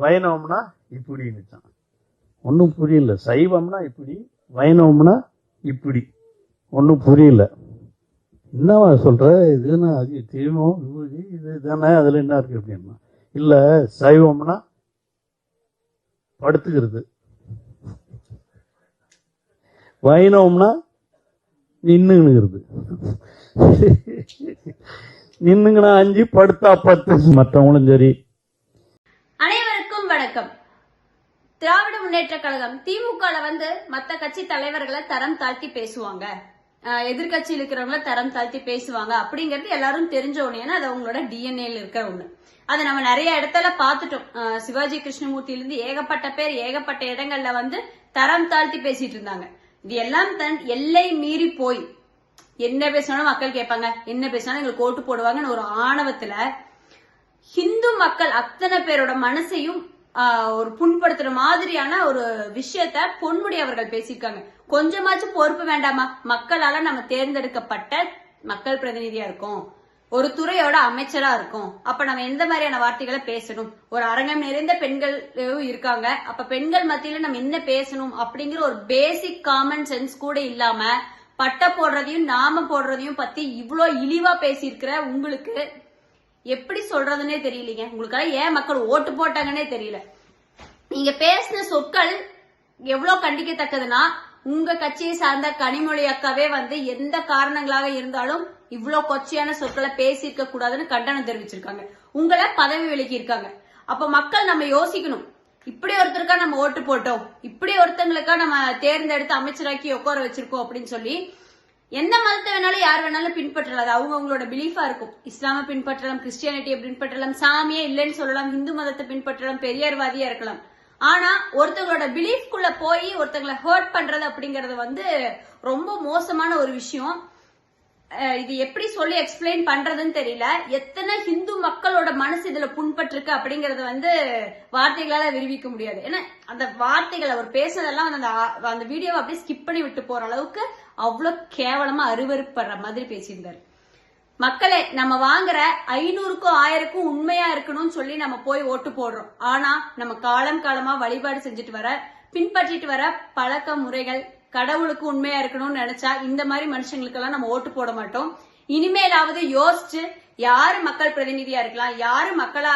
வைணவம்னா இப்படின்னுச்சான் ஒன்றும் புரியல. சைவம்னா இப்படி வைணவம்னா இப்படி. ஒன்றும் புரியல. என்னவா சொல்கிற இதுன்னா அது தீபம் விபூதி இது தானே? அதில் என்ன இருக்குது அப்படின்னா இல்லை சைவம்னா படுத்துக்கிறது. வைணவம்னா நின்னுங்கிறது. நின்னுங்கனா அஞ்சு படுத்தா பத்து. மற்றவங்களும் சரி அனைவருக்கும் வணக்கம் திராவிட முன்னேற்ற கழகம் திமுக வந்து மத்த கட்சி தலைவர்களை தரம் தாழ்த்தி பேசுவாங்க. அஹ் எதிர்க்கட்சியில் இருக்கிறவங்கள தரம் தாழ்த்தி பேசுவாங்க அப்படிங்கிறது எல்லாரும் தெரிஞ்ச ஒண்ணு. ஏன்னா அது அவங்களோட டிஎன்ஏல இருக்கிற ஒண்ணு. அதை நம்ம நிறைய இடத்துல பார்த்துட்டோம். சிவாஜி கிருஷ்ணமூர்த்தியில இருந்து ஏகப்பட்ட பேர் ஏகப்பட்ட இடங்கள்ல வந்து தரம் தாழ்த்தி பேசிட்டு இருந்தாங்க. இது எல்லாம் தன் எல்லை மீறி போய். என்ன பேசினாலும் மக்கள் கேட்பாங்க. என்ன பேசினாலும் எங்களுக்கு ஓட்டு போடுவாங்கன்னு ஒரு ஆணவத்துல ஹிந்து மக்கள் அத்தனை பேரோட மனசையும் ஒரு புண்படுத்துற மாதிரியான ஒரு விஷயத்த பொன்முடி அவர்கள் பேசியிருக்காங்க. கொஞ்சமாச்சும் பொறுப்பு வேண்டாமா? மக்களால நம்ம தேர்ந்தெடுக்கப்பட்ட மக்கள் பிரதிநிதியா இருக்கோம். ஒரு துறையோட அமைச்சரா இருக்கும். அப்ப நம்ம எந்த மாதிரியான வார்த்தைகளை பேசணும்? ஒரு அரங்கம் நிறைந்த பெண்கள் இருக்காங்க. அப்ப பெண்கள் மத்தியில நம்ம என்ன பேசணும்? அப்படிங்கிற ஒரு பேசிக் காமன் சென்ஸ் கூட இல்லாம பட்டை போடுறதையும் நாம போடுறதையும் பத்தி இவ்வளோ இழிவா பேசியிருக்கிற உங்களுக்கு எப்படி சொல்றதுன்னே தெரியலீங்க. உங்களுக்காக ஏன் மக்கள் ஓட்டு போட்டாங்கன்னே தெரியல. நீங்க பேசின சொற்கள் எவ்வளவு கண்டிக்கத்தக்கதுன்னா உங்க கட்சியை சார்ந்த கனிமொழி அக்காவே வந்து எந்த காரணங்களாக இருந்தாலும் இவ்ளோ கொச்சையான சொற்களை பேசியிருக்க கூடாதுன்னு கண்டனம் தெரிவிச்சிருக்காங்க. உங்களை பதவி விலக்கி இருக்காங்க அப்ப மக்கள் நம்ம யோசிக்கணும். இப்படி ஒருத்தருக்கா நம்ம ஓட்டு போட்டோம். இப்படி ஒருத்தங்களுக்கா நம்ம தேர்ந்தெடுத்து அமைச்சராக்கி உட்கார வச்சிருக்கோம் அப்படின்னு சொல்லி எந்த மதத்தை வேணாலும் யார் வேணாலும் பின்பற்றலாம். அது அவங்க அவங்களோட பிலீஃபா இருக்கும். இஸ்லாம பின்பற்றலாம் கிறிஸ்டியானிட்டியை பின்பற்றலாம் சாமியே இல்லைன்னு சொல்லலாம் இந்து மதத்தை பின்பற்றலாம் பெரியார்வாதியா இருக்கலாம். ஆனா ஒருத்தவங்களோட பிலீஃப்குள்ள போய் ஒருத்தங்களை ஹர்ட் பண்றது அப்படிங்கறது வந்து ரொம்ப மோசமான ஒரு விஷயம். இது எப்படி சொல்லி எக்ஸ்பிளைன் பண்றதுன்னு தெரியல. எத்தனை ஹிந்து மக்களோட மனசு இதுல புண்பட்டிருக்கு அப்படிங்கறது வந்து வார்த்தைகளால விரிவிக்க முடியாது. ஏன்னா அந்த வார்த்தைகள் அவர் பேசுறதெல்லாம் வந்து அந்த அந்த வீடியோவை அப்படியே ஸ்கிப் பண்ணி விட்டு போற அளவுக்கு அவ்வளவு கேவலமா அருவருப்படுற மாதிரி பேசியிருந்தாரு. மக்களே நம்ம வாங்குற ஐநூறுக்கும் ஆயிரக்கும் உண்மையா இருக்கணும்னு சொல்லி நம்ம போய் ஓட்டு போடுறோம். ஆனா நம்ம காலம் காலமா வழிபாடு செஞ்சுட்டு வர பின்பற்றிட்டு வர பழக்க முறைகள் கடவுளுக்கு உண்மையா இருக்கணும்னு நினைச்சா இந்த மாதிரி மனுஷங்களுக்கெல்லாம் நம்ம ஓட்டு போட மாட்டோம். இனிமேலாவது யோசிச்சு யாரு மக்கள் பிரதிநிதியா இருக்கலாம் யாரு மக்களா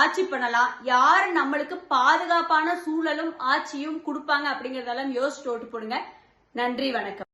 ஆட்சி பண்ணலாம் யாரு நம்மளுக்கு பாதுகாப்பான சூழலும் ஆட்சியும் கொடுப்பாங்க அப்படிங்கறதெல்லாம் யோசிச்சு ஓட்டு போடுங்க. நன்றி வணக்கம்.